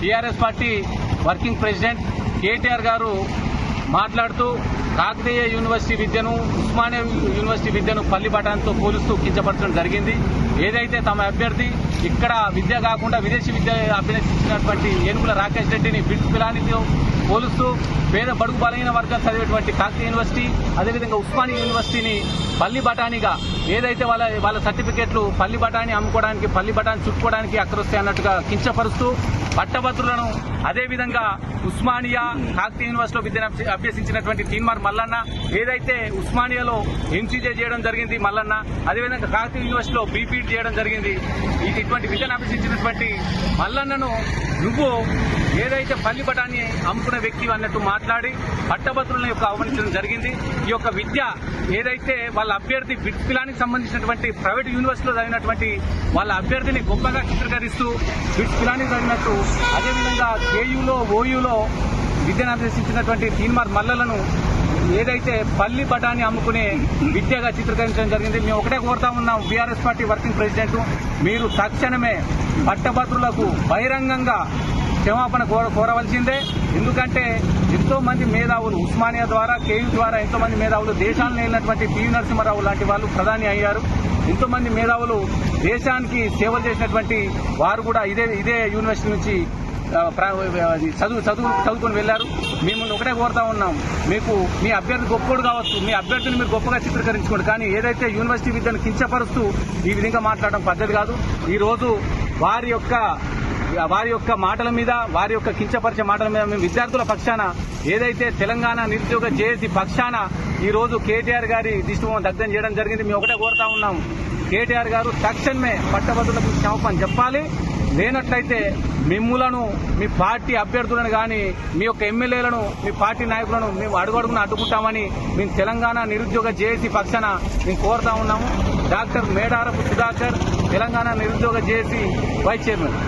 TRS party working president KTR గారు మాట్లాడుతూ Kakatiya university విద్యను ఉస్మానియా యూనివర్సిటీ విద్యను పల్లి బఠాన్తో పోలుస్తూ కించపరచడం జరిగింది. ఏదైతే తమ అభ్యర్థి ఇక్కడ విద్య కాకుండా విదేశీ విద్య అభ్యర్థించినటువంటి ఏనుగుల రాకేష్ రెడ్డిని బిట్స్ పిలానితో పోలుస్తూ పేద బడుగు బలహీన వర్గాలు చదివేటువంటి కాకతీయ యూనివర్సిటీ అదేవిధంగా ఉస్మానియా యూనివర్సిటీని పల్లి బఠానీగా ఏదైతే వాళ్ళ వాళ్ళ సర్టిఫికేట్లు పల్లి బఠానీ అమ్ముకోవడానికి పల్లి బఠానీ చుట్టుకోవడానికి అక్కడొస్తాయి అన్నట్టుగా కించపరుస్తూ పట్టభద్రులను అదేవిధంగా ఉస్మానియా కాకతీయ యూనివర్సిటీలో విద్యను అభ్యసించినటువంటి తీన్మార్ మల్లన్న ఏదైతే ఉస్మానియాలో ఎంసీజే చేయడం జరిగింది మల్లన్న అదేవిధంగా కాకతీయ యూనివర్సిటీలో బీపీడ్ చేయడం జరిగింది. ఇది ఇటువంటి విద్యను అభ్యసించినటువంటి మల్లన్నను నువ్వు ఏదైతే పల్లి బఠాన్ని అమ్ముకునే వ్యక్తి అన్నట్టు మాట్లాడి పట్టభద్రుల యొక్క అవమానించడం జరిగింది. ఈ యొక్క విద్య ఏదైతే వాళ్ళ అభ్యర్థి బిట్ పిలానికి సంబంధించినటువంటి ప్రైవేట్ యూనివర్సిటీలో చదివినటువంటి వాళ్ళ అభ్యర్థిని గొప్పగా చిత్రీకరిస్తూ బిట్ పిలానికి చదివినట్టు అదేవిధంగా కేయూలో ఓయూలో విద్యను అభ్యసించినటువంటి తీన్మార్ మల్లలను ఏదైతే పల్లి బఠాని అమ్ముకునే విద్యగా చిత్రీకరించడం జరిగింది మేము ఒకటే కోరుతా ఉన్నాం. బీఆర్ఎస్ పార్టీ వర్కింగ్ ప్రెసిడెంట్ మీరు తక్షణమే పట్టభద్రులకు బహిరంగంగా క్షమాపణ కోర కోరవలసిందే. ఎందుకంటే ఎంతో మంది మేధావులు ఉస్మానియా ద్వారా కేయూ ద్వారా ఎంతో మంది మేధావులు దేశాన్ని వెళ్ళినటువంటి పివి నరసింహారావు లాంటి వాళ్ళు ప్రధాని అయ్యారు. ఎంతో మంది మేధావులు దేశానికి సేవలు చేసినటువంటి వారు కూడా ఇదే ఇదే యూనివర్సిటీ నుంచి ప్ర- చదువు చదువు చదువుకొని వెళ్ళారు. మిమ్మల్ని ఒకటే కోరుతా ఉన్నాం. మీకు మీ అభ్యర్థి గొప్పోడు కావచ్చు. మీ అభ్యర్థిని మీరు గొప్పగా చిత్రీకరించుకోండి. కానీ ఏదైతే యూనివర్సిటీ విద్యను కించపరుస్తూ ఈ విధంగా మాట్లాడడం పద్ధతి కాదు. ఈ రోజు వారి యొక్క వారి యొక్క మాటల మీద వారి యొక్క కించపరిచే మాటల మీద మేము విద్యార్థుల పక్షాన ఏదైతే తెలంగాణ నిరుద్యోగ జేఏసీ పక్షాన ఈ రోజు కేటీఆర్ గారి దిష్టిబొమ్మ దగ్ధం చేయడం జరిగింది మేము ఒకటే కోరుతా ఉన్నాం. కేటీఆర్ గారు తక్షణమే పట్టభద్రులకు క్షమాపణ చెప్పాలి. లేనట్లయితే మిమ్ములను మీ పార్టీ అభ్యర్థులను కానీ మీ యొక్క ఎమ్మెల్యేలను మీ పార్టీ నాయకులను మేము అడుగడుగున అడ్డుకుంటామని మేము తెలంగాణ నిరుద్యోగ జేఏసీ పక్షాన మేము కోరుతా ఉన్నాము. డాక్టర్ మేడారపు సుధాకర్ తెలంగాణ నిరుద్యోగ జేఏసీ వైస్ చైర్మన్.